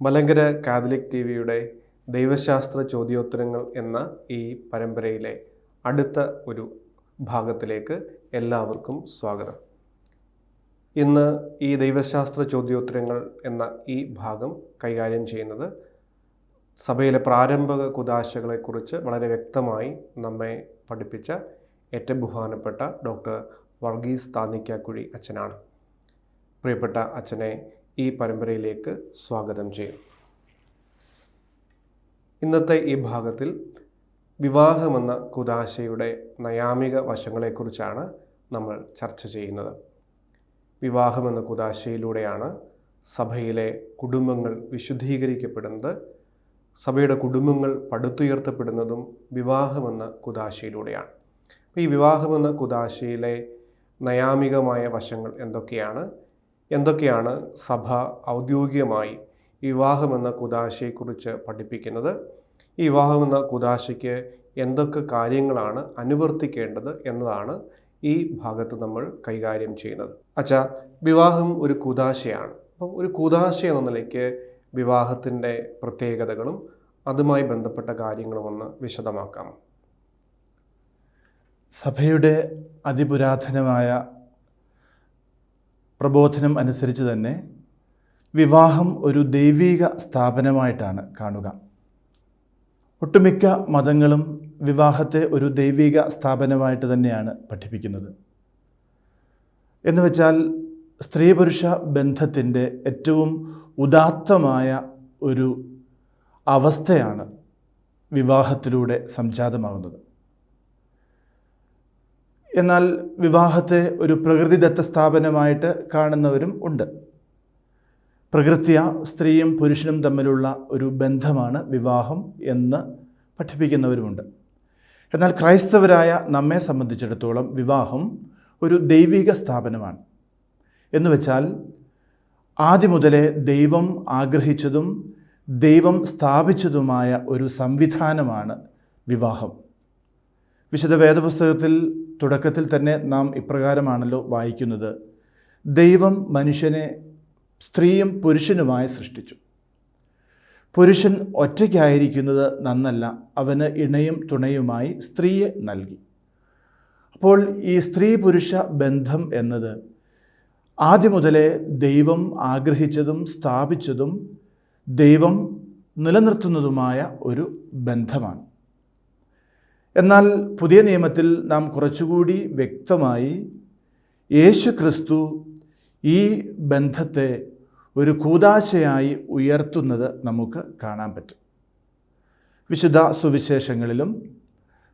Malankara Catholic T വിയുടെ ദൈവശാസ്ത്ര ചോദ്യോത്തരങ്ങൾ എന്ന ഈ പരമ്പരയിലെ അടുത്ത ഒരു ഭാഗത്തിലേക്ക് എല്ലാവർക്കും സ്വാഗതം. ഇന്ന് ഈ ദൈവശാസ്ത്ര ചോദ്യോത്തരങ്ങൾ എന്ന ഈ ഭാഗം കൈകാര്യം ചെയ്യുന്നത് സഭയിലെ പ്രാരംഭക കുതാശകളെക്കുറിച്ച് വളരെ വ്യക്തമായി നമ്മെ പഠിപ്പിച്ച ഏറ്റവും ബഹുമാനപ്പെട്ട ഡോക്ടർ വർഗീസ് താന്നിക്കാക്കുഴി അച്ഛനാണ്. പ്രിയപ്പെട്ട അച്ഛനെ ഈ പരമ്പരയിലേക്ക് സ്വാഗതം ചെയ്യും. ഇന്നത്തെ ഈ ഭാഗത്തിൽ വിവാഹമെന്ന കുദാശയുടെ നയാമിക വശങ്ങളെക്കുറിച്ചാണ് നമ്മൾ ചർച്ച ചെയ്യുന്നത്. വിവാഹമെന്ന കുദാശയിലൂടെയാണ് സഭയിലെ കുടുംബങ്ങൾ വിശുദ്ധീകരിക്കപ്പെടുന്നത് സഭയുടെ കുടുംബങ്ങൾ പടുത്തുയർത്തപ്പെടുന്നതും വിവാഹമെന്ന കുദാശയിലൂടെയാണ്. ഈ വിവാഹമെന്ന കുദാശയിലെ നയാമികമായ വശങ്ങൾ എന്തൊക്കെയാണ്? എന്തൊക്കെയാണ് സഭ ഔദ്യോഗികമായി വിവാഹമെന്ന കുദാശയെക്കുറിച്ച് പഠിപ്പിക്കുന്നത്? ഈ വിവാഹമെന്ന കുദാശയ്ക്ക് എന്തൊക്കെ കാര്യങ്ങളാണ് അനുവർത്തിക്കേണ്ടത് എന്നതാണ് ഈ ഭാഗത്ത് നമ്മൾ കൈകാര്യം ചെയ്യുന്നത്. അച്ഛാ വിവാഹം ഒരു കുദാശയാണ്. അപ്പം ഒരു കുദാശ എന്ന നിലയ്ക്ക് വിവാഹത്തിന്റെ പ്രത്യേകതകളും അതുമായി ബന്ധപ്പെട്ട കാര്യങ്ങളും ഒന്ന് വിശദമാക്കാം. സഭയുടെ അതിപുരാതനമായ പ്രബോധനം അനുസരിച്ച് തന്നെ വിവാഹം ഒരു ദൈവീക സ്ഥാപനമായിട്ടാണ് കാണുക. ഒട്ടുമിക്ക മതങ്ങളും വിവാഹത്തെ ഒരു ദൈവിക സ്ഥാപനമായിട്ട് തന്നെയാണ് പഠിപ്പിക്കുന്നത്. എന്ന് വെച്ചാൽ സ്ത്രീ പുരുഷ ബന്ധത്തിന്റെ ഏറ്റവും ഉദാത്തമായ ഒരു അവസ്ഥയാണ് വിവാഹത്തിലൂടെ സംജാതമാകുന്നത്. എന്നാൽ വിവാഹത്തെ ഒരു പ്രകൃതിദത്ത സ്ഥാപനമായിട്ട് കാണുന്നവരും ഉണ്ട്. പ്രകൃത്യ സ്ത്രീയും പുരുഷനും തമ്മിലുള്ള ഒരു ബന്ധമാണ് വിവാഹം എന്ന് പഠിപ്പിക്കുന്നവരുമുണ്ട്. എന്നാൽ ക്രൈസ്തവരായ നമ്മെ സംബന്ധിച്ചിടത്തോളം വിവാഹം ഒരു ദൈവിക സ്ഥാപനമാണ്. എന്ന് വെച്ചാൽ ആദ്യം മുതലേ ദൈവം ആഗ്രഹിച്ചതും ദൈവം സ്ഥാപിച്ചതുമായ ഒരു സംവിധാനമാണ് വിവാഹം. വിശുദ്ധ വേദപുസ്തകത്തിൽ തുടക്കത്തിൽ തന്നെ നാം ഇപ്രകാരമാണല്ലോ വായിക്കുന്നത്. ദൈവം മനുഷ്യനെ സ്ത്രീയും പുരുഷനുമായി സൃഷ്ടിച്ചു. പുരുഷൻ ഒറ്റയ്ക്കായിരിക്കുന്നത് നന്നല്ല അവന് ഇണയും തുണയുമായി സ്ത്രീയെ നൽകി. അപ്പോൾ ഈ സ്ത്രീ പുരുഷ ബന്ധം എന്നത് ആദ്യം മുതലേ ദൈവം ആഗ്രഹിച്ചതും സ്ഥാപിച്ചതും ദൈവം നിലനിർത്തുന്നതുമായ ഒരു ബന്ധമാണ്. എന്നാൽ പുതിയ നിയമത്തിൽ നാം കുറച്ചുകൂടി വ്യക്തമായി യേശു ക്രിസ്തു ഈ ബന്ധത്തെ ഒരു കൂതാശയായി ഉയർത്തുന്നത് നമുക്ക് കാണാൻ പറ്റും. വിശുദ്ധ സുവിശേഷങ്ങളിലും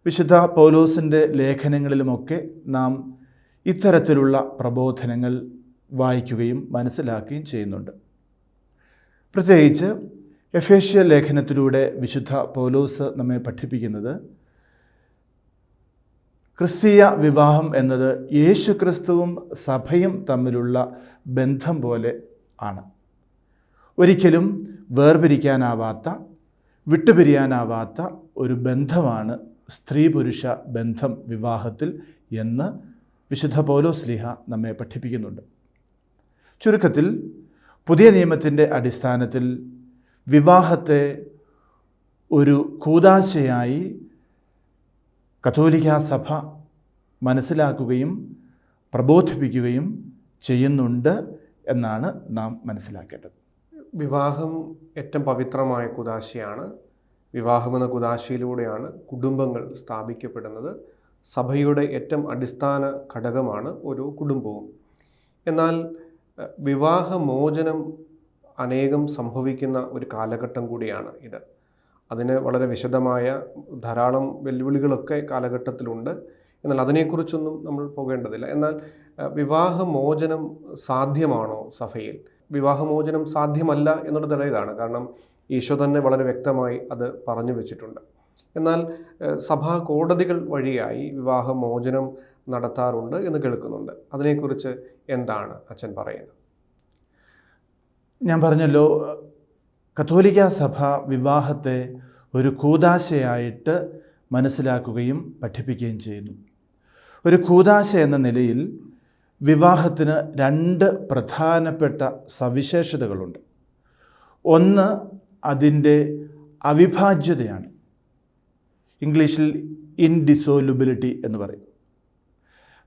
വിശുദ്ധ പൗലോസിന്റെ ലേഖനങ്ങളിലുമൊക്കെ നാം ഇത്തരത്തിലുള്ള പ്രബോധനങ്ങൾ വായിക്കുകയും മനസ്സിലാക്കുകയും ചെയ്യുന്നുണ്ട്. പ്രത്യേകിച്ച് എഫേഷ്യ ലേഖനത്തിലൂടെ വിശുദ്ധ പൗലോസ് നമ്മെ പഠിപ്പിക്കുന്നത് ക്രിസ്തീയ വിവാഹം എന്നത് യേശു ക്രിസ്തുവും സഭയും തമ്മിലുള്ള ബന്ധം പോലെ ആണ്. ഒരിക്കലും വേർപിരിക്കാനാവാത്ത വിട്ടുപിരിയാനാവാത്ത ഒരു ബന്ധമാണ് സ്ത്രീ പുരുഷ ബന്ധം വിവാഹത്തിൽ എന്ന് വിശുദ്ധ പോലോ സ്ലിഹ നമ്മെ പഠിപ്പിക്കുന്നുണ്ട്. ചുരുക്കത്തിൽ പുതിയ നിയമത്തിന്റെ അടിസ്ഥാനത്തിൽ വിവാഹത്തെ ഒരു കൂതാശയായി കത്തോലിക്ക സഭ മനസ്സിലാക്കുകയും പ്രബോധിപ്പിക്കുകയും ചെയ്യുന്നുണ്ട് എന്നാണ് നാം മനസ്സിലാക്കേണ്ടത്. വിവാഹം ഏറ്റവും പവിത്രമായ കുദാശയാണ്. വിവാഹമെന്ന കുദാശയിലൂടെയാണ് കുടുംബങ്ങൾ സ്ഥാപിക്കപ്പെടുന്നത്. സഭയുടെ ഏറ്റവും അടിസ്ഥാന ഘടകമാണ് ഒരു കുടുംബവും. എന്നാൽ വിവാഹമോചനം അനേകം സംഭവിക്കുന്ന ഒരു കാലഘട്ടം കൂടിയാണ് ഇത്. അതിന് വളരെ വിശദമായ ധാരാളം വെല്ലുവിളികളൊക്കെ കാലഘട്ടത്തിലുണ്ട്. എന്നാൽ അതിനെക്കുറിച്ചൊന്നും നമ്മൾ പോകേണ്ടതില്ല. എന്നാൽ വിവാഹമോചനം സാധ്യമാണോ സഭയിൽ? വിവാഹമോചനം സാധ്യമല്ല എന്നുള്ള നിലയിലാണ്. കാരണം ഈശോ തന്നെ വളരെ വ്യക്തമായി അത് പറഞ്ഞു വെച്ചിട്ടുണ്ട്. എന്നാൽ സഭാ കോടതികൾ വഴിയായി വിവാഹമോചനം നടത്താറുണ്ട് എന്ന് കേൾക്കുന്നുണ്ട്. അതിനെക്കുറിച്ച് എന്താണ് അച്ഛൻ പറയുന്നത്? ഞാൻ പറഞ്ഞല്ലോ കത്തോലിക്ക സഭ വിവാഹത്തെ ഒരു കൂതാശയായിട്ട് മനസ്സിലാക്കുകയും പഠിപ്പിക്കുകയും ചെയ്യുന്നു. ഒരു കൂതാശ എന്ന നിലയിൽ വിവാഹത്തിന് രണ്ട് പ്രധാനപ്പെട്ട സവിശേഷതകളുണ്ട്. ഒന്ന് അതിന്റെ അവിഭാജ്യതയാണ്. ഇംഗ്ലീഷിൽ ഇൻഡിസോലുബിലിറ്റി എന്ന് പറയും.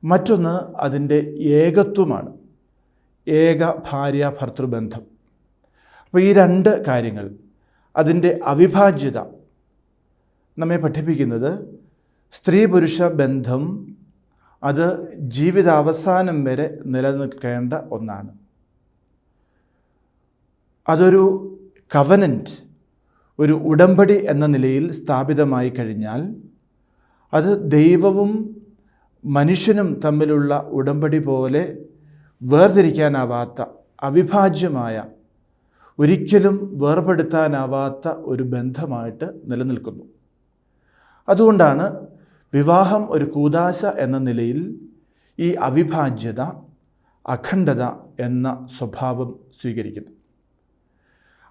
മറ്റൊന്ന് അതിന്റെ ഏകത്വമാണ്. ഏക ഭാര്യ ഭർത്തൃബന്ധം. അപ്പോൾ ഈ രണ്ട് കാര്യങ്ങൾ അതിന്റെ അവിഭാജ്യത നമ്മെ പഠിപ്പിക്കുന്നത് സ്ത്രീ പുരുഷ ബന്ധം അത് ജീവിതാവസാനം വരെ നിലനിൽക്കേണ്ട ഒന്നാണ്. അതൊരു കവനന്റ് ഒരു ഉടമ്പടി എന്ന നിലയിൽ സ്ഥാപിതമായി കഴിഞ്ഞാൽ അത് ദൈവവും മനുഷ്യനും തമ്മിലുള്ള ഉടമ്പടി പോലെ വേർതിരിക്കാനാവാത്ത അവിഭാജ്യമായ ഒരിക്കലും വേർപെടുത്താനാവാത്ത ഒരു ബന്ധമായിട്ട് നിലനിൽക്കുന്നു. അതുകൊണ്ടാണ് വിവാഹം ഒരു കൂതാശ എന്ന നിലയിൽ ഈ അവിഭാജ്യത അഖണ്ഡത എന്ന സ്വഭാവം സ്വീകരിക്കുന്നു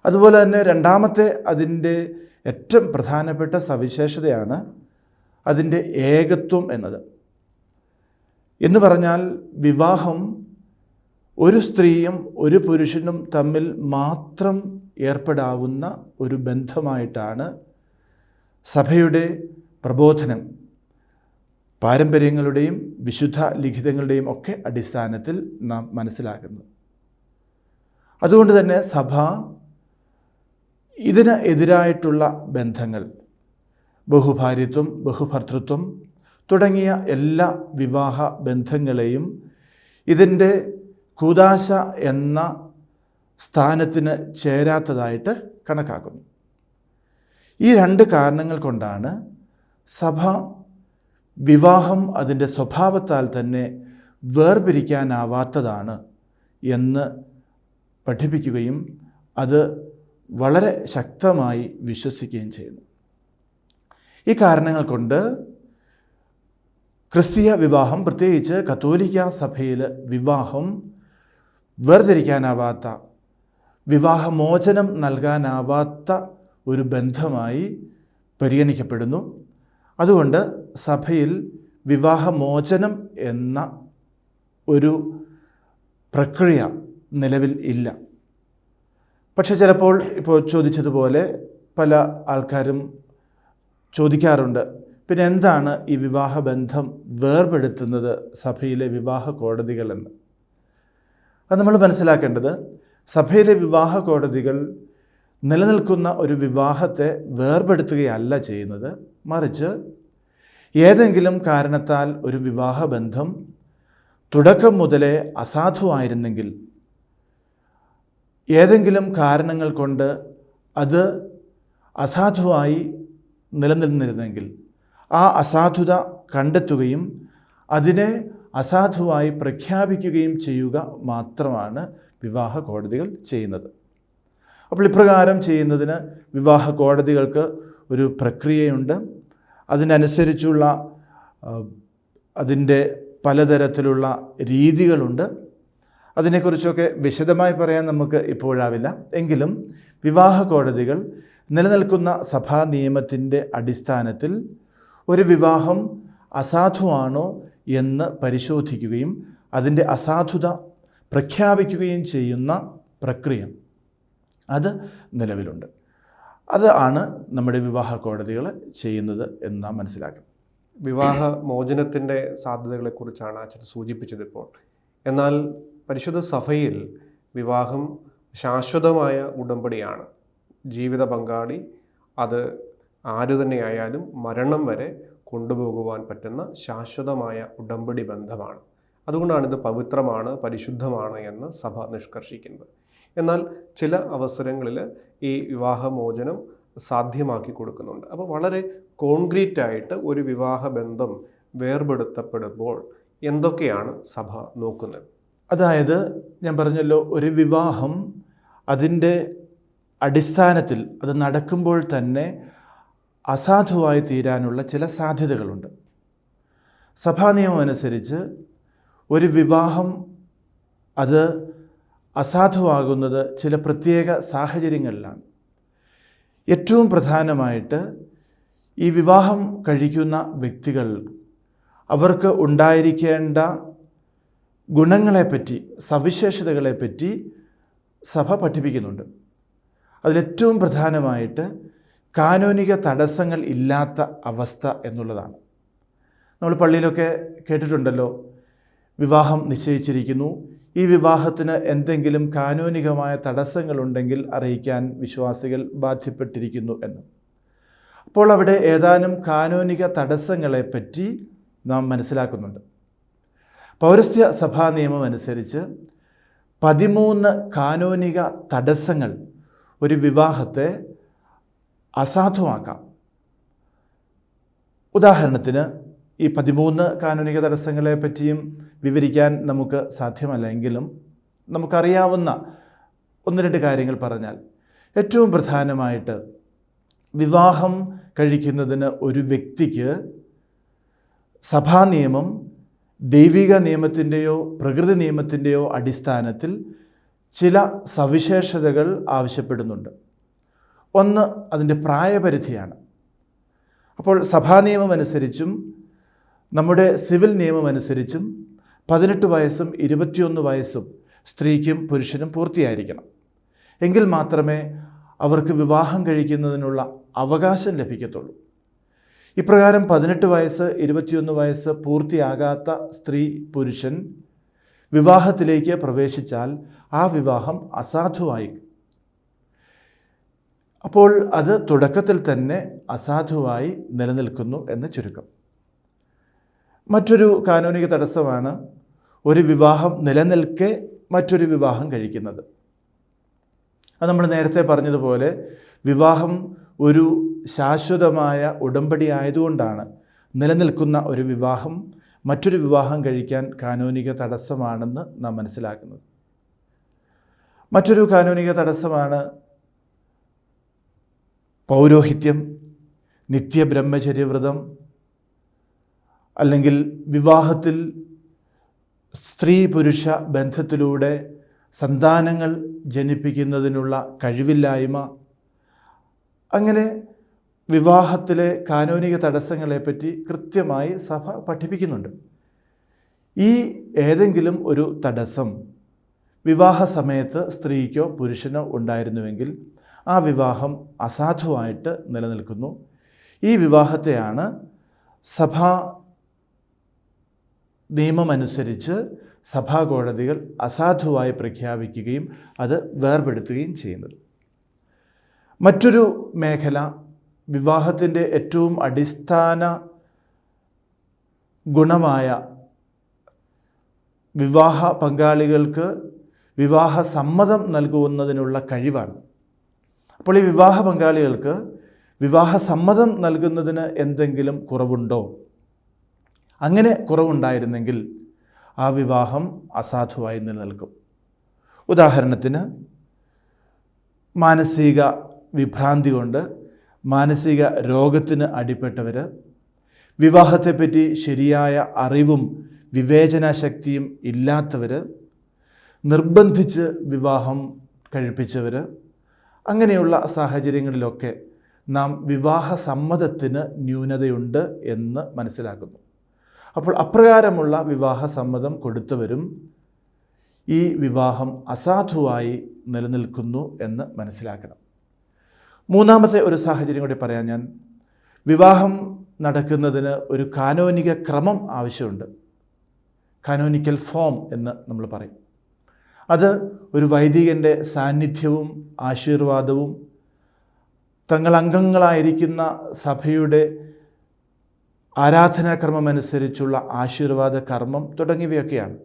അതുപോലെ തന്നെ രണ്ടാമത്തെ അതിന്റെ ഏറ്റവും പ്രധാനപ്പെട്ട സവിശേഷതയാണ് അതിന്റെ ഏകത്വം എന്നത്. എന്ന് പറഞ്ഞാൽ വിവാഹം ഒരു സ്ത്രീയും ഒരു പുരുഷനും തമ്മിൽ മാത്രം ഏർപ്പെടാവുന്ന ഒരു ബന്ധമായിട്ടാണ് സഭയുടെ പ്രബോധനം. പാരമ്പര്യങ്ങളുടെയും വിശുദ്ധ ലിഖിതങ്ങളുടെയും ഒക്കെ അടിസ്ഥാനത്തിൽ നാം മനസ്സിലാക്കുന്നത്. അതുകൊണ്ട് തന്നെ സഭ ഇതിന് എതിരായിട്ടുള്ള ബന്ധങ്ങൾ ബഹുഭാര്യത്വം ബഹുഭർത്തൃത്വം തുടങ്ങിയ എല്ലാ വിവാഹ ബന്ധങ്ങളെയും ഇതിന്റെ കൂതാശ എന്ന സ്ഥാനത്തിന് ചേരാത്തതായിട്ട് കണക്കാക്കുന്നു. ഈ രണ്ട് കാരണങ്ങൾ കൊണ്ടാണ് സഭ വിവാഹം അതിന്റെ സ്വഭാവത്താൽ തന്നെ വേർപിരിക്കാനാവാത്തതാണ് എന്ന് പഠിപ്പിക്കുകയും അത് വളരെ ശക്തമായി വിശ്വസിക്കുകയും ചെയ്യുന്നു. ഈ കാരണങ്ങൾ കൊണ്ട് ക്രിസ്തീയ വിവാഹം പ്രത്യേകിച്ച് കത്തോലിക്ക സഭയിൽ വിവാഹം വേർതിരിക്കാനാവാത്ത വിവാഹമോചനം നൽകാനാവാത്ത ഒരു ബന്ധമായി പരിഗണിക്കപ്പെടുന്നു. അതുകൊണ്ട് സഭയിൽ വിവാഹമോചനം എന്ന ഒരു പ്രക്രിയ നിലവിൽ ഇല്ല. പക്ഷെ ചിലപ്പോൾ ഇപ്പോൾ ചോദിച്ചതുപോലെ പല ആൾക്കാരും ചോദിക്കാറുണ്ട് പിന്നെ എന്താണ് ഈ വിവാഹബന്ധം വേർപെടുത്തുന്നത് സഭയിലെ വിവാഹ കോടതികളെന്ന് അത് നമ്മൾ മനസ്സിലാക്കേണ്ടത് സഭയിലെ വിവാഹ കോടതികൾ നിലനിൽക്കുന്ന ഒരു വിവാഹത്തെ വേർപെടുത്തുകയല്ല ചെയ്യുന്നത്. മറിച്ച് ഏതെങ്കിലും കാരണത്താൽ ഒരു വിവാഹബന്ധം തുടക്കം മുതലേ അസാധുവായിരുന്നെങ്കിൽ ഏതെങ്കിലും കാരണങ്ങൾ കൊണ്ട് അത് അസാധുവായി നിലനിന്നിരുന്നെങ്കിൽ ആ അസാധുത കണ്ടെത്തുകയും അതിനെ അസാധുവായി പ്രഖ്യാപിക്കുകയും ചെയ്യുക മാത്രമാണ് വിവാഹ കോടതികൾ ചെയ്യുന്നത്. അപ്പോൾ ഇപ്രകാരം ചെയ്യുന്നതിന് വിവാഹ കോടതികൾക്ക് ഒരു പ്രക്രിയയുണ്ട്. അതിനനുസരിച്ചുള്ള അതിന്റെ പലതരത്തിലുള്ള രീതികളുണ്ട്. അതിനെക്കുറിച്ചൊക്കെ വിശദമായി പറയാൻ നമുക്ക് ഇപ്പോഴാവില്ല. എങ്കിലും വിവാഹ കോടതികൾ നിലനിൽക്കുന്ന സഭാ നിയമത്തിന്റെ അടിസ്ഥാനത്തിൽ ഒരു വിവാഹം അസാധുവാണോ എന്ന് പരിശോധിക്കുകയും അതിന്റെ അസാധുത പ്രഖ്യാപിക്കുകയും ചെയ്യുന്ന പ്രക്രിയ അത് നിലവിലുണ്ട്. അത് ആണ് നമ്മുടെ വിവാഹ കോടതികൾ ചെയ്യുന്നത് എന്ന് നാം മനസ്സിലാക്കണം വിവാഹ മോചനത്തിന്റെ സാധ്യതകളെക്കുറിച്ചാണ് അച്ഛൻ സൂചിപ്പിച്ചത് ഇപ്പോൾ. എന്നാൽ പരിശുദ്ധ സഭയിൽ വിവാഹം ശാശ്വതമായ ഉടമ്പടിയാണ്. ജീവിത പങ്കാളി അത് ആര് തന്നെയായാലും മരണം വരെ കൊണ്ടുപോകുവാൻ പറ്റുന്ന ശാശ്വതമായ ഉടമ്പടി ബന്ധമാണ്. അതുകൊണ്ടാണ് ഇത് പവിത്രമാണ് പരിശുദ്ധമാണ് എന്ന് സഭ നിഷ്കർഷിക്കുന്നത്. എന്നാൽ ചില അവസരങ്ങളിൽ ഈ വിവാഹമോചനം സാധ്യമാക്കി കൊടുക്കുന്നുണ്ട്. അപ്പോൾ വളരെ കോൺക്രീറ്റ് ആയിട്ട് ഒരു വിവാഹ ബന്ധം വേർപെടുത്തപ്പെടുമ്പോൾ എന്തൊക്കെയാണ് സഭ നോക്കുന്നത്? അതായത് ഞാൻ പറഞ്ഞല്ലോ ഒരു വിവാഹം അതിന്റെ അടിസ്ഥാനത്തിൽ അത് നടക്കുമ്പോൾ തന്നെ അസാധുവായി തീരാനുള്ള ചില സാധ്യതകളുണ്ട്. സഭാ നിയമം അനുസരിച്ച് ഒരു വിവാഹം അത് അസാധുവാകുന്നത് ചില പ്രത്യേക സാഹചര്യങ്ങളിലാണ്. ഏറ്റവും പ്രധാനമായിട്ട് ഈ വിവാഹം കഴിക്കുന്ന വ്യക്തികൾ അവർക്ക് ഉണ്ടായിരിക്കേണ്ട ഗുണങ്ങളെപ്പറ്റി സവിശേഷതകളെപ്പറ്റി സഭ പഠിപ്പിക്കുന്നുണ്ട്. അതിലേറ്റവും പ്രധാനമായിട്ട് കാനോനിക തടസ്സങ്ങൾ ഇല്ലാത്ത അവസ്ഥ എന്നുള്ളതാണ്. നമ്മൾ പള്ളിയിലൊക്കെ കേട്ടിട്ടുണ്ടല്ലോ വിവാഹം നിശ്ചയിച്ചിരിക്കുന്നു. ഈ വിവാഹത്തിന് എന്തെങ്കിലും കാനോനികമായ തടസ്സങ്ങളുണ്ടെങ്കിൽ അറിയിക്കാൻ വിശ്വാസികൾ ബാധ്യപ്പെട്ടിരിക്കുന്നു എന്ന്. അപ്പോൾ അവിടെ ഏതാനും കാനോനിക തടസ്സങ്ങളെപ്പറ്റി നാം മനസ്സിലാക്കുന്നുണ്ട്. പൗരസ്ത്യ സഭാ നിയമം അനുസരിച്ച് പതിമൂന്ന് കാനോനിക തടസ്സങ്ങൾ ഒരു വിവാഹത്തെ അസാധുവാക്കാം. ഉദാഹരണത്തിന് ഈ പതിമൂന്ന് കാനൂനിക തടസ്സങ്ങളെ പറ്റിയും വിവരിക്കാൻ നമുക്ക് സാധ്യമല്ല എങ്കിലും നമുക്കറിയാവുന്ന ഒന്ന് രണ്ട് കാര്യങ്ങൾ പറഞ്ഞാൽ ഏറ്റവും പ്രധാനമായിട്ട് വിവാഹം കഴിക്കുന്നതിന് ഒരു വ്യക്തിക്ക് സഭാ നിയമം ദൈവിക നിയമത്തിന്റെയോ പ്രകൃതി നിയമത്തിന്റെയോ അടിസ്ഥാനത്തിൽ ചില സവിശേഷതകൾ ആവശ്യപ്പെടുന്നുണ്ട്. ഒന്ന് അതിന്റെ പ്രായപരിധിയാണ്. അപ്പോൾ സഭാ നിയമം അനുസരിച്ചും നമ്മുടെ സിവിൽ നിയമമനുസരിച്ചും പതിനെട്ട് വയസ്സും ഇരുപത്തിയൊന്ന് വയസ്സും സ്ത്രീക്കും പുരുഷനും പൂർത്തിയായിരിക്കണം. എങ്കിൽ മാത്രമേ അവർക്ക് വിവാഹം കഴിക്കുന്നതിനുള്ള അവകാശം ലഭിക്കത്തുള്ളൂ. ഇപ്രകാരം പതിനെട്ട് വയസ്സ് ഇരുപത്തിയൊന്ന് വയസ്സ് പൂർത്തിയാകാത്ത സ്ത്രീ പുരുഷൻ വിവാഹത്തിലേക്ക് പ്രവേശിച്ചാൽ ആ വിവാഹം അസാധുവായി അപ്പോൾ അത് തുടക്കത്തിൽ തന്നെ അസാധുവായി നിലനിൽക്കുന്നു എന്ന് ചുരുക്കം. മറ്റൊരു കാനൂനിക തടസ്സമാണ് ഒരു വിവാഹം നിലനിൽക്കെ മറ്റൊരു വിവാഹം കഴിക്കുന്നത്. അത് നമ്മൾ നേരത്തെ പറഞ്ഞതുപോലെ വിവാഹം ഒരു ശാശ്വതമായ ഉടമ്പടി ആയതുകൊണ്ടാണ് നിലനിൽക്കുന്ന ഒരു വിവാഹം മറ്റൊരു വിവാഹം കഴിക്കാൻ കാനൂനിക തടസ്സമാണെന്ന് നാം മനസ്സിലാക്കുന്നത്. മറ്റൊരു കാനൂനിക തടസ്സമാണ് പൗരോഹിത്യം നിത്യബ്രഹ്മചര്യവ്രതം അല്ലെങ്കിൽ വിവാഹത്തിൽ സ്ത്രീ പുരുഷ ബന്ധത്തിലൂടെ സന്താനങ്ങൾ ജനിപ്പിക്കുന്നതിനുള്ള കഴിവില്ലായ്മ അങ്ങനെ വിവാഹത്തിലെ കാനോനിക തടസ്സങ്ങളെപ്പറ്റി കൃത്യമായി സഭ പഠിപ്പിക്കുന്നുണ്ട്. ഈ ഏതെങ്കിലും ഒരു തടസ്സം വിവാഹ സമയത്ത് സ്ത്രീക്കോ പുരുഷനോ ഉണ്ടായിരുന്നുവെങ്കിൽ ആ വിവാഹം അസാധുവായിട്ട് നിലനിൽക്കുന്നു. ഈ വിവാഹത്തെയാണ് സഭാ നിയമമനുസരിച്ച് സഭാ കോടതികൾ അസാധുവായി പ്രഖ്യാപിക്കുകയും അത് വേർപെടുത്തുകയും ചെയ്യുന്നത്. മറ്റൊരു മേഖല വിവാഹത്തിന്റെ ഏറ്റവും അടിസ്ഥാന ഗുണമായ വിവാഹ പങ്കാളികൾക്ക് വിവാഹ സമ്മതം നൽകുന്നതിനുള്ള കഴിവാണ്. അപ്പോൾ ഈ വിവാഹ പങ്കാളികൾക്ക് വിവാഹ സമ്മതം നൽകുന്നതിന് എന്തെങ്കിലും കുറവുണ്ടോ? അങ്ങനെ കുറവുണ്ടായിരുന്നെങ്കിൽ ആ വിവാഹം അസാധുവായി നിലനിൽക്കും. ഉദാഹരണത്തിന് മാനസിക വിഭ്രാന്തി കൊണ്ട് മാനസിക രോഗത്തിന് അടിപ്പെട്ടവർ വിവാഹത്തെപ്പറ്റി ശരിയായ അറിവും വിവേചനാശക്തിയും ഇല്ലാത്തവർ നിർബന്ധിച്ച് വിവാഹം കഴിപ്പിച്ചവർ അങ്ങനെയുള്ള സാഹചര്യങ്ങളിലൊക്കെ നാം വിവാഹ സമ്മതത്തിന് ന്യൂനതയുണ്ട് എന്ന് മനസ്സിലാക്കുന്നു. അപ്പോൾ അപ്രകാരമുള്ള വിവാഹ സമ്മതം കൊടുത്തവരും ഈ വിവാഹം അസാധുവായി നിലനിൽക്കുന്നു എന്ന് മനസ്സിലാക്കണം. മൂന്നാമത്തെ ഒരു സാഹചര്യം കൂടി പറയാൻ ഞാൻ വിവാഹം നടക്കുന്നതിന് ഒരു കാനോനിക ക്രമം ആവശ്യമുണ്ട്. കാനോനിക്കൽ ഫോം എന്ന് നമ്മൾ പറയും. അത് ഒരു വൈദികന്റെ സാന്നിധ്യവും ആശീർവാദവും തങ്ങൾ അംഗങ്ങളായിരിക്കുന്ന സഭയുടെ ആരാധനാക്രമമനുസരിച്ചുള്ള ആശീർവാദ കർമ്മം തുടങ്ങിയവയൊക്കെയാണ്.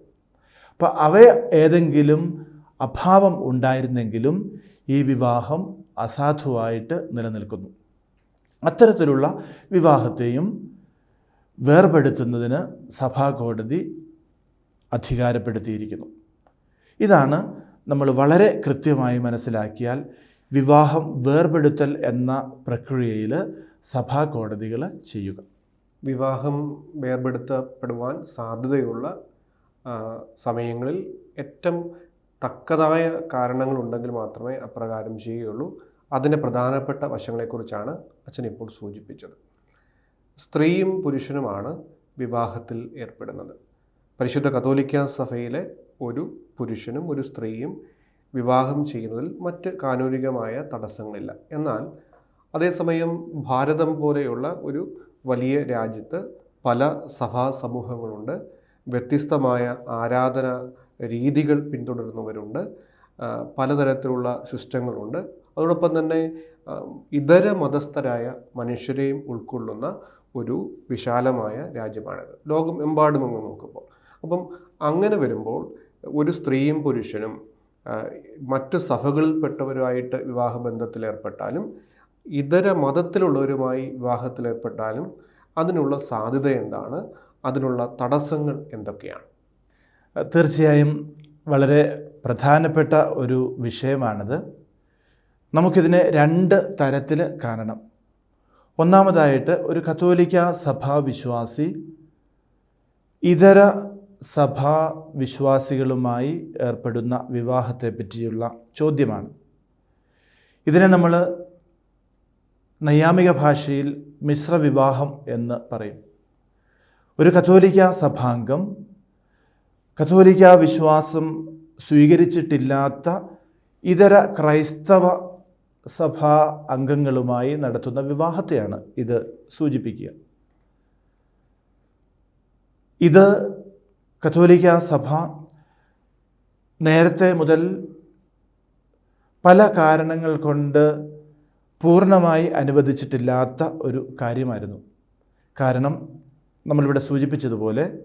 അപ്പോൾ അവ ഏതെങ്കിലും അഭാവം ഉണ്ടായിരുന്നെങ്കിലും ഈ വിവാഹം അസാധുവായിട്ട് നിലനിൽക്കുന്നു. അത്തരത്തിലുള്ള വിവാഹത്തെയും വേർപെടുത്തുന്നതിന് സഭാ കോടതി അധികാരപ്പെടുത്തിയിരിക്കുന്നു. ഇതാണ് നമ്മൾ വളരെ കൃത്യമായി മനസ്സിലാക്കിയാൽ വിവാഹം വേർപെടുത്തൽ എന്ന പ്രക്രിയയിൽ സഭാ കോടതികൾ ചെയ്യുക. വിവാഹം വേർപെടുത്തപ്പെടുവാൻ സാധ്യതയുള്ള സമയങ്ങളിൽ ഏറ്റവും തക്കതായ കാരണങ്ങളുണ്ടെങ്കിൽ മാത്രമേ അപ്രകാരം ചെയ്യുകയുള്ളൂ. അതിന്റെ പ്രധാനപ്പെട്ട വശങ്ങളെക്കുറിച്ചാണ് അച്ഛൻ ഇപ്പോൾ സൂചിപ്പിച്ചത്. സ്ത്രീയും പുരുഷനുമാണ് വിവാഹത്തിൽ ഏർപ്പെടുന്നത്. പരിശുദ്ധ കത്തോലിക്ക സഭയിലെ ഒരു പുരുഷനും ഒരു സ്ത്രീയും വിവാഹം ചെയ്യുന്നതിൽ മറ്റ് കാനൂനികമായ തടസ്സങ്ങളില്ല. എന്നാൽ അതേസമയം ഭാരതം പോലെയുള്ള ഒരു വലിയ രാജ്യത്ത് പല സഭാ സമൂഹങ്ങളുണ്ട് വ്യത്യസ്തമായ ആരാധന രീതികൾ പിന്തുടരുന്നവരുണ്ട്. പലതരത്തിലുള്ള സിസ്റ്റങ്ങളുണ്ട്. അതോടൊപ്പം തന്നെ ഇതര മതസ്ഥരായ മനുഷ്യരെയും ഉൾക്കൊള്ളുന്ന ഒരു വിശാലമായ രാജ്യമാണിത്. ലോകം എമ്പാടും അങ്ങ് നോക്കുമ്പോൾ. അപ്പം അങ്ങനെ വരുമ്പോൾ ഒരു സ്ത്രീയും പുരുഷനും മറ്റ് സഭകളിൽപ്പെട്ടവരുമായിട്ട് വിവാഹബന്ധത്തിൽ ഏർപ്പെട്ടാലും ഇതര മതത്തിലുള്ളവരുമായി വിവാഹത്തിലേർപ്പെട്ടാലും അതിനുള്ള സാധ്യത എന്താണ്? അതിനുള്ള തടസ്സങ്ങൾ എന്തൊക്കെയാണ്? തീർച്ചയായും വളരെ പ്രധാനപ്പെട്ട ഒരു വിഷയമാണിത്. നമുക്കിതിനെ രണ്ട് തരത്തിൽ കാണണം. ഒന്നാമതായിട്ട് ഒരു കത്തോലിക്ക സഭാ വിശ്വാസി ഇതര സഭാ വിശ്വാസികളുമായി ഏർപ്പെടുന്ന വിവാഹത്തെ പറ്റിയുള്ള ചോദ്യമാണ്. ഇതിനെ നമ്മൾ നൈയാമിക ഭാഷയിൽ മിശ്ര വിവാഹം എന്ന് പറയും. ഒരു കത്തോലിക്ക സഭാംഗം കത്തോലിക്ക വിശ്വാസം സ്വീകരിച്ചിട്ടില്ലാത്ത ഇതര ക്രൈസ്തവ സഭാ അംഗങ്ങളുമായി നടത്തുന്ന വിവാഹത്തെയാണ് ഇത് സൂചിപ്പിക്കുക. ഇത് കത്തോലിക്ക സഭ നേരത്തെ മുതൽ പല കാരണങ്ങൾ കൊണ്ട് പൂർണമായി അനുവദിച്ചിട്ടില്ലാത്ത ഒരു കാര്യമായിരുന്നു. കാരണം നമ്മളിവിടെ സൂചിപ്പിച്ചതുപോലെ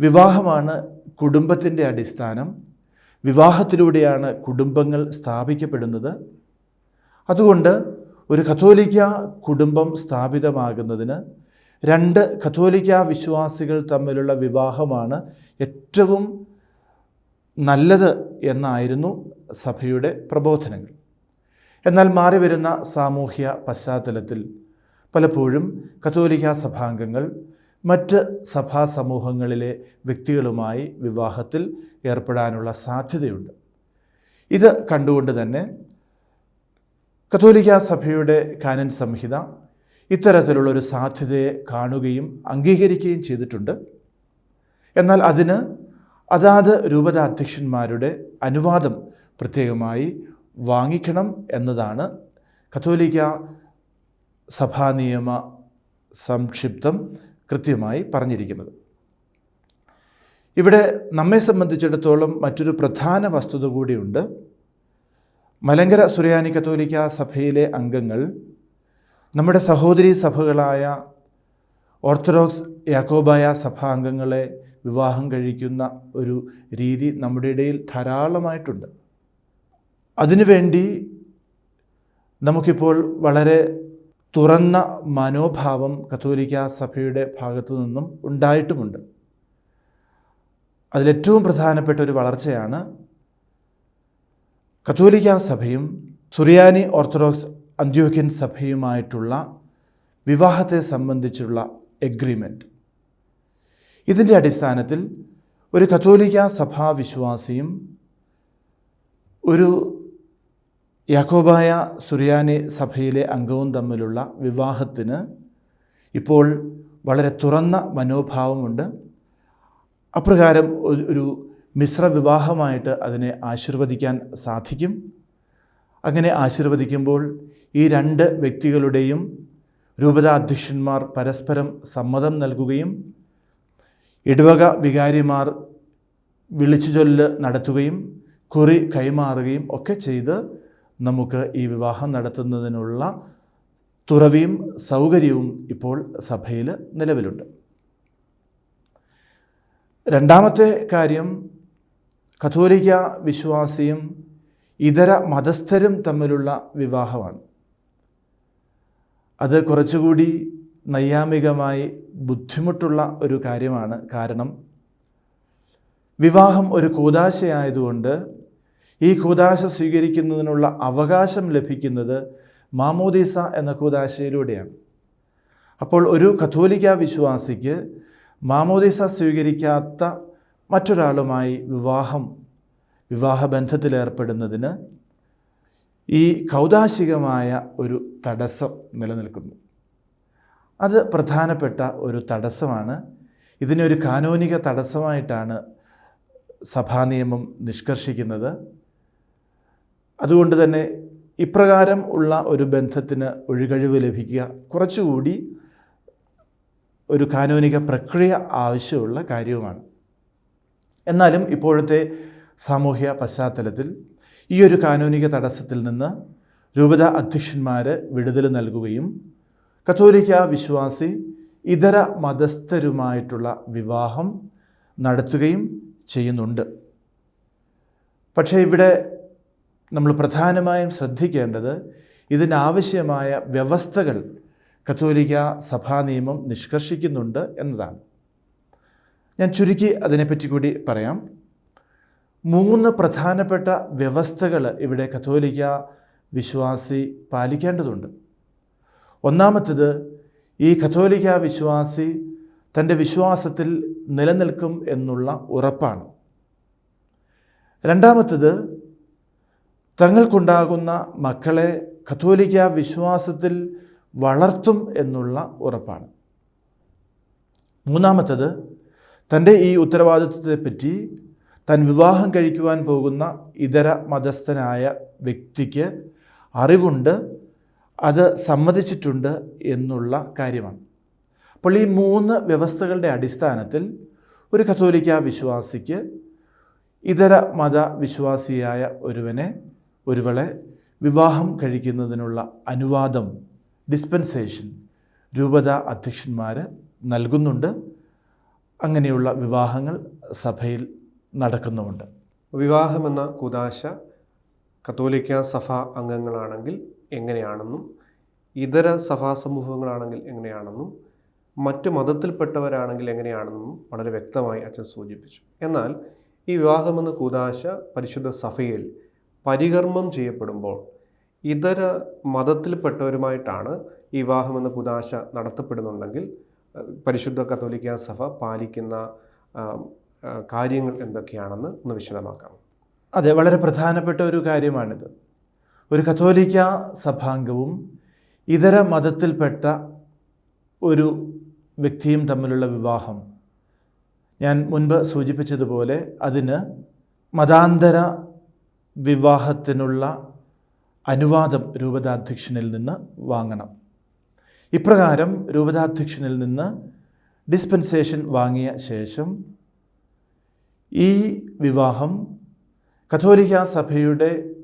വിവാഹമാണ് കുടുംബത്തിന്റെ അടിസ്ഥാനം. വിവാഹത്തിലൂടെയാണ് കുടുംബങ്ങൾ സ്ഥാപിക്കപ്പെടുന്നത്. അതുകൊണ്ട് ഒരു കത്തോലിക്ക കുടുംബം സ്ഥാപിതമാകുന്നതിന് രണ്ട് കത്തോലിക്ക വിശ്വാസികൾ തമ്മിലുള്ള വിവാഹമാണ് ഏറ്റവും നല്ലത് എന്നായിരുന്നു സഭയുടെ പ്രബോധനങ്ങൾ. എന്നാൽ മാറി വരുന്ന സാമൂഹ്യ പശ്ചാത്തലത്തിൽ പലപ്പോഴും കത്തോലിക്ക സഭാംഗങ്ങൾ മറ്റ് സഭാ സമൂഹങ്ങളിലെ വ്യക്തികളുമായി വിവാഹത്തിൽ ഏർപ്പെടാനുള്ള സാധ്യതയുണ്ട്. ഇത് കണ്ടുകൊണ്ട് തന്നെ കത്തോലിക്ക സഭയുടെ കാനൻ സംഹിത ഇത്തരത്തിലുള്ള ഒരു സാധ്യതയെ കാണുകയും അംഗീകരിക്കുകയും ചെയ്തിട്ടുണ്ട്. എന്നാൽ അതിന് അതാത് രൂപതാധ്യക്ഷന്മാരുടെ അനുവാദം പ്രത്യേകമായി വാങ്ങിക്കണം എന്നതാണ് കത്തോലിക്ക സഭാ നിയമ സംക്ഷിപ്തം കൃത്യമായി പറഞ്ഞിരിക്കുന്നത്. ഇവിടെ നമ്മെ സംബന്ധിച്ചിടത്തോളം മറ്റൊരു പ്രധാന വസ്തുത കൂടിയുണ്ട്. മലങ്കര സുറിയാനി കത്തോലിക്ക സഭയിലെ അംഗങ്ങൾ നമ്മുടെ സഹോദരി സഭകളായ ഓർത്തഡോക്സ് യാക്കോബായ സഭാംഗങ്ങളെ വിവാഹം കഴിക്കുന്ന ഒരു രീതി നമ്മുടെ ഇടയിൽ ധാരാളമായിട്ടുണ്ട്. അതിനുവേണ്ടി നമുക്കിപ്പോൾ വളരെ തുറന്ന മനോഭാവം കത്തോലിക്ക സഭയുടെ ഭാഗത്തു നിന്നും ഉണ്ടായിട്ടുമുണ്ട്. അതിലേറ്റവും പ്രധാനപ്പെട്ട ഒരു വളർച്ചയാണ് കത്തോലിക്ക സഭയും സുറിയാനി ഓർത്തഡോക്സ് അന്ത്യോക്യൻ സഭയുമായിട്ടുള്ള വിവാഹത്തെ സംബന്ധിച്ചുള്ള എഗ്രിമെന്റ് ഇതിന്റെ അടിസ്ഥാനത്തിൽ ഒരു കത്തോലിക്ക സഭാ വിശ്വാസിയും ഒരു യാക്കോബായ സുറിയാനി സഭയിലെ അംഗവും തമ്മിലുള്ള വിവാഹത്തിന് ഇപ്പോൾ വളരെ തുറന്ന മനോഭാവമുണ്ട്. അപ്രകാരം ഒരു- മിശ്ര വിവാഹമായിട്ട് അതിനെ ആശീർവദിക്കാൻ സാധിക്കും. അങ്ങനെ ആശീർവദിക്കുമ്പോൾ ഈ രണ്ട് വ്യക്തികളുടെയും രൂപതാധ്യക്ഷന്മാർ പരസ്പരം സമ്മതം നൽകുകയും ഇടവക വികാരിമാർ വിളിച്ചു ചൊല്ല് നടത്തുകയും കുറി കൈമാറുകയും ഒക്കെ ചെയ്ത് നമുക്ക് ഈ വിവാഹം നടത്തുന്നതിനുള്ള തുറവിയും സൗകര്യവും ഇപ്പോൾ സഭയിൽ നിലവിലുണ്ട്. രണ്ടാമത്തെ കാര്യം കത്തോലിക്ക വിശ്വാസിയും ഇതര മതസ്ഥരും തമ്മിലുള്ള വിവാഹമാണ്. അത് കുറച്ചുകൂടി നൈയാമികമായി ബുദ്ധിമുട്ടുള്ള ഒരു കാര്യമാണ്. കാരണം വിവാഹം ഒരു കൂതാശയായതുകൊണ്ട് ഈ കൂതാശ സ്വീകരിക്കുന്നതിനുള്ള അവകാശം ലഭിക്കുന്നത് മാമോദീസ എന്ന കൂതാശയിലൂടെയാണ്. അപ്പോൾ ഒരു കത്തോലിക്ക വിശ്വാസിക്ക് മാമോദീസ സ്വീകരിക്കാത്ത മറ്റൊരാളുമായി വിവാഹം വിവാഹബന്ധത്തിലേർപ്പെടുന്നതിന് ഈ കൗതാശികമായ ഒരു തടസ്സം നിലനിൽക്കുന്നു. അത് പ്രധാനപ്പെട്ട ഒരു തടസ്സമാണ്. ഇതിനെ ഒരു കാനോനിക തടസ്സമായിട്ടാണ് സഭാനിയമം നിഷ്കർഷിക്കുന്നത്. അതുകൊണ്ട് തന്നെ ഇപ്രകാരം ഉള്ള ഒരു ബന്ധത്തിന് ഒഴികഴിവ് ലഭിക്കുക കുറച്ചുകൂടി ഒരു കാനോനിക പ്രക്രിയ ആവശ്യമുള്ള കാര്യവുമാണ്. എന്നാലും ഇപ്പോഴത്തെ സാമൂഹ്യ പശ്ചാത്തലത്തിൽ ഈ ഒരു കാനൂനിക തടസ്സത്തിൽ നിന്ന് രൂപത അധ്യക്ഷന്മാർ വിടുതൽ നൽകുകയും കത്തോലിക്ക വിശ്വാസി ഇതര മതസ്ഥരുമായിട്ടുള്ള വിവാഹം നടത്തുകയും ചെയ്യുന്നുണ്ട്. പക്ഷേ ഇവിടെ നമ്മൾ പ്രധാനമായും ശ്രദ്ധിക്കേണ്ടത് ഇതിനാവശ്യമായ വ്യവസ്ഥകൾ കത്തോലിക്ക സഭാ നിയമം നിഷ്കർഷിക്കുന്നുണ്ട് എന്നതാണ്. ഞാൻ ചുരുക്കി അതിനെപ്പറ്റി കൂടി പറയാം. മൂന്ന് പ്രധാനപ്പെട്ട വ്യവസ്ഥകൾ ഇവിടെ കത്തോലിക്ക വിശ്വാസി പാലിക്കേണ്ടതുണ്ട്. ഒന്നാമത്തേത് ഈ കത്തോലിക്ക വിശ്വാസി തന്റെ വിശ്വാസത്തിൽ നിലനിൽക്കും എന്നുള്ള ഉറപ്പാണ്. രണ്ടാമത്തേത് തങ്ങൾക്കുണ്ടാകുന്ന മക്കളെ കത്തോലിക്ക വിശ്വാസത്തിൽ വളർത്തും എന്നുള്ള ഉറപ്പാണ്. മൂന്നാമത്തേത് തന്റെ ഈ ഉത്തരവാദിത്വത്തെപ്പറ്റി താൻ വിവാഹം കഴിക്കുവാൻ പോകുന്ന ഇതര മതസ്ഥനായ വ്യക്തിക്ക് അറിവുണ്ട് അത് സമ്മതിച്ചിട്ടുണ്ട് എന്നുള്ള കാര്യമാണ്. അപ്പോൾ ഈ മൂന്ന് വ്യവസ്ഥകളുടെ അടിസ്ഥാനത്തിൽ ഒരു കത്തോലിക്ക വിശ്വാസിക്ക് ഇതര മത വിശ്വാസിയായ ഒരുവനെ ഒരുവളെ വിവാഹം കഴിക്കുന്നതിനുള്ള അനുവാദം ഡിസ്പെൻസേഷൻ രൂപത അധ്യക്ഷന്മാർ നൽകുന്നുണ്ട്. അങ്ങനെയുള്ള വിവാഹങ്ങൾ സഭയിൽ നടക്കുന്നുമുണ്ട്. വിവാഹമെന്ന കുദാശ കത്തോലിക്ക സഭ അംഗങ്ങളാണെങ്കിൽ എങ്ങനെയാണെന്നും ഇതര സഭാ സമൂഹങ്ങളാണെങ്കിൽ എങ്ങനെയാണെന്നും മറ്റു മതത്തിൽപ്പെട്ടവരാണെങ്കിൽ എങ്ങനെയാണെന്നും വളരെ വ്യക്തമായി അച്ഛൻ സൂചിപ്പിച്ചു. എന്നാൽ ഈ വിവാഹമെന്ന കൂതാശ പരിശുദ്ധ സഭയിൽ പരികർമ്മം ചെയ്യപ്പെടുമ്പോൾ ഇതര മതത്തിൽപ്പെട്ടവരുമായിട്ടാണ് ഈ വിവാഹമെന്ന കുദാശ നടത്തപ്പെടുന്നുണ്ടെങ്കിൽ പരിശുദ്ധ കത്തോലിക്ക സഭ പാലിക്കുന്ന കാര്യങ്ങൾ എന്തൊക്കെയാണെന്ന് ഒന്ന് വിശദമാക്കാം. അതെ വളരെ പ്രധാനപ്പെട്ട ഒരു കാര്യമാണിത്. ഒരു കത്തോലിക്ക സഭാംഗവും ഇതര മതത്തിൽപ്പെട്ട ഒരു വ്യക്തിയും തമ്മിലുള്ള വിവാഹം ഞാൻ മുൻപ് സൂചിപ്പിച്ചതുപോലെ അതിന് മതാന്തര വിവാഹത്തിനുള്ള അനുവാദം രൂപതാധ്യക്ഷനിൽ നിന്ന് വാങ്ങണം. ഇപ്രകാരം രൂപതാധ്യക്ഷനിൽ നിന്ന് ഡിസ്പെൻസേഷൻ വാങ്ങിയ ശേഷം ഈ വിവാഹം കത്തോലിക്ക സഭയുടെ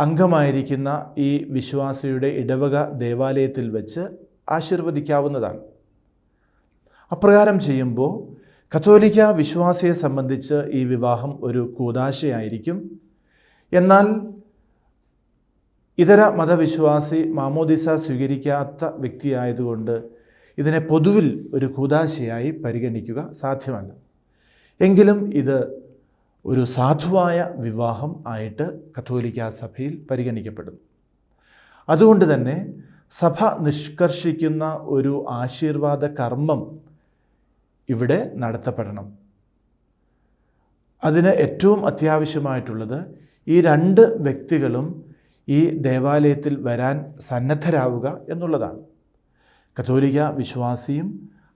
അംഗമായിരിക്കുന്ന ഈ വിശ്വാസിയുടെ ഇടവക ദേവാലയത്തിൽ വെച്ച് ആശീർവദിക്കാവുന്നതാണ്. അപ്രകാരം ചെയ്യുമ്പോൾ കത്തോലിക്ക വിശ്വാസിയെ സംബന്ധിച്ച് ഈ വിവാഹം ഒരു കൂതാശയായിരിക്കും എന്നാൽ ഇതര മതവിശ്വാസി മാമോദിസ സ്വീകരിക്കാത്ത വ്യക്തിയായതുകൊണ്ട് ഇതിനെ പൊതുവിൽ ഒരു കൂതാശയായി പരിഗണിക്കുക സാധ്യമല്ല. എങ്കിലും ഇത് ഒരു സാധുവായ വിവാഹം ആയിട്ട് കത്തോലിക്ക സഭയിൽ പരിഗണിക്കപ്പെടുന്നു. അതുകൊണ്ട് തന്നെ സഭ നിഷ്കർഷിക്കുന്ന ഒരു ആശീർവാദ കർമ്മം ഇവിടെ നടത്തപ്പെടണം. അതിന് ഏറ്റവും അത്യാവശ്യമായിട്ടുള്ളത് ഈ രണ്ട് വ്യക്തികളും ഈ ദേവാലയത്തിൽ വരാൻ സന്നദ്ധരാവുക എന്നുള്ളതാണ്. കത്തോലിക്ക വിശ്വാസിയും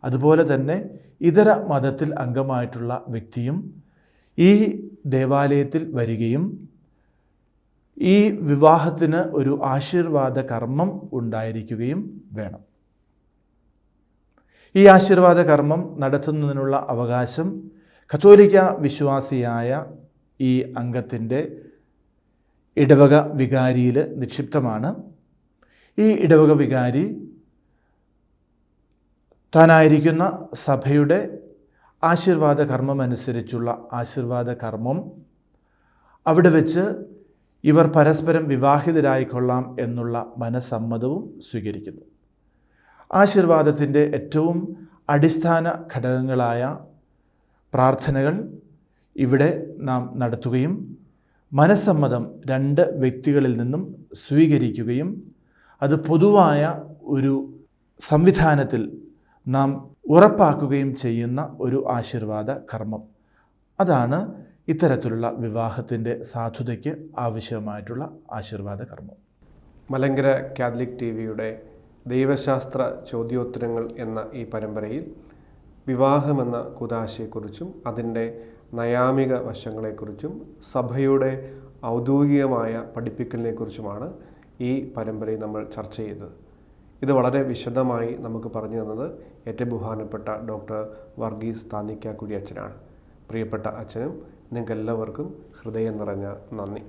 അതുപോലെ തന്നെ ഇതര മതത്തിൽ അംഗമായിട്ടുള്ള വ്യക്തിയും ഈ ദേവാലയത്തിൽ വരികയും ഈ വിവാഹത്തിന് ഒരു ആശീർവാദ കർമ്മം ഉണ്ടായിരിക്കുകയും വേണം. ഈ ആശീർവാദ കർമ്മം നടത്തുന്നതിനുള്ള അവകാശം കത്തോലിക്ക വിശ്വാസിയായ ഈ അംഗത്തിന്റെ ഇടവക വികാരിയിൽ നിക്ഷിപ്തമാണ്. ഈ ഇടവക വികാരി താനായിരിക്കുന്ന സഭയുടെ ആശീർവാദ കർമ്മം അനുസരിച്ചുള്ള ആശീർവാദ കർമ്മം അവിടെ വെച്ച് ഇവർ പരസ്പരം വിവാഹിതരായിക്കൊള്ളാം എന്നുള്ള മനസമ്മതവും സ്വീകരിക്കുന്നു. ആശീർവാദത്തിന്റെ ഏറ്റവും അടിസ്ഥാന ഘടകങ്ങളായ പ്രാർത്ഥനകൾ ഇവിടെ നാം നടത്തുകയും മനസ്സമ്മതം രണ്ട് വ്യക്തികളിൽ നിന്നും സ്വീകരിക്കുകയും അത് പൊതുവായ ഒരു സംവിധാനത്തിൽ നാം ഉറപ്പാക്കുകയും ചെയ്യുന്ന ഒരു ആശീർവാദ കർമ്മം. അതാണ് ഇത്തരത്തിലുള്ള വിവാഹത്തിന്റെ സാധുതയ്ക്ക് ആവശ്യമായിട്ടുള്ള ആശീർവാദ കർമ്മം. മലങ്കര കാത്തലിക് ടി വിയുടെ ദൈവശാസ്ത്ര ചോദ്യോത്തരങ്ങൾ എന്ന ഈ പരമ്പരയിൽ വിവാഹമെന്ന കുതാശയെക്കുറിച്ചും അതിന്റെ നയാമിക വശങ്ങളെക്കുറിച്ചും സഭയുടെ ഔദ്യോഗികമായ പഠിപ്പിക്കലിനെക്കുറിച്ചുമാണ് ഈ പരമ്പരയിൽ നമ്മൾ ചർച്ച ചെയ്തത്. ഇത് വളരെ വിശദമായി നമുക്ക് പറഞ്ഞു തന്നത് ഏറ്റവും ബഹുമാനപ്പെട്ട ഡോക്ടർ വർഗീസ് താന്നിക്കാക്കുടി അച്ഛനാണ്. പ്രിയപ്പെട്ട അച്ഛനും നിങ്ങൾക്കെല്ലാവർക്കും ഹൃദയം നിറഞ്ഞ നന്ദി.